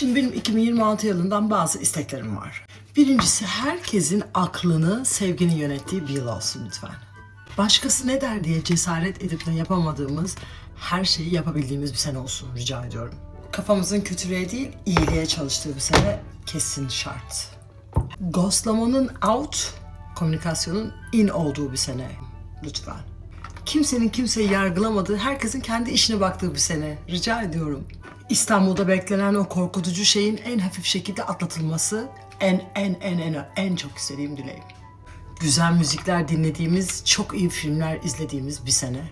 Şimdi benim 2026 yılından bazı isteklerim var. Birincisi herkesin aklını sevginin yönettiği bir yıl olsun lütfen. Başkası ne der diye cesaret edip de yapamadığımız her şeyi yapabildiğimiz bir sene olsun rica ediyorum. Kafamızın kötülüğe değil iyiliğe çalıştığı bir sene kesin şart. Ghostlamanın out, komünikasyonun in olduğu bir sene lütfen. Kimsenin kimseyi yargılamadığı, herkesin kendi işine baktığı bir sene. Rica ediyorum. İstanbul'da beklenen o korkutucu şeyin en hafif şekilde atlatılması en en en en en çok istediğim dileğim. Güzel müzikler dinlediğimiz, çok iyi filmler izlediğimiz bir sene.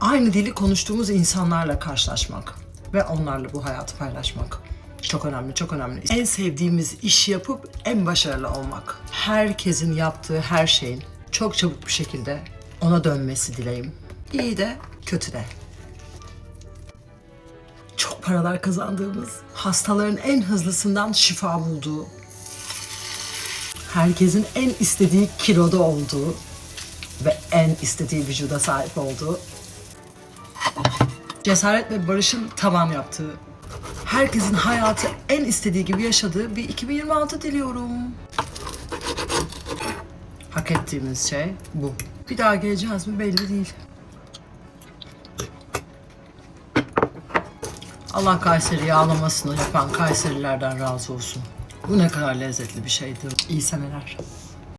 Aynı dili konuştuğumuz insanlarla karşılaşmak ve onlarla bu hayatı paylaşmak. Çok önemli, çok önemli. En sevdiğimiz işi yapıp en başarılı olmak. Herkesin yaptığı her şeyin çok çabuk bir şekilde ona dönmesi dileğim. İyi de kötü de. Paralar kazandığımız, hastaların en hızlısından şifa bulduğu, herkesin en istediği kiloda olduğu ve en istediği vücuda sahip olduğu cesaret ve barışın tavan yaptığı, herkesin hayatı en istediği gibi yaşadığı bir 2026 diliyorum. Hak ettiğimiz şey bu. Bir daha geleceğiz mi belli değil. Allah Kayseri yağlamasını yapan Kayserilerden razı olsun. Bu ne kadar lezzetli bir şeydi. İyi seneler.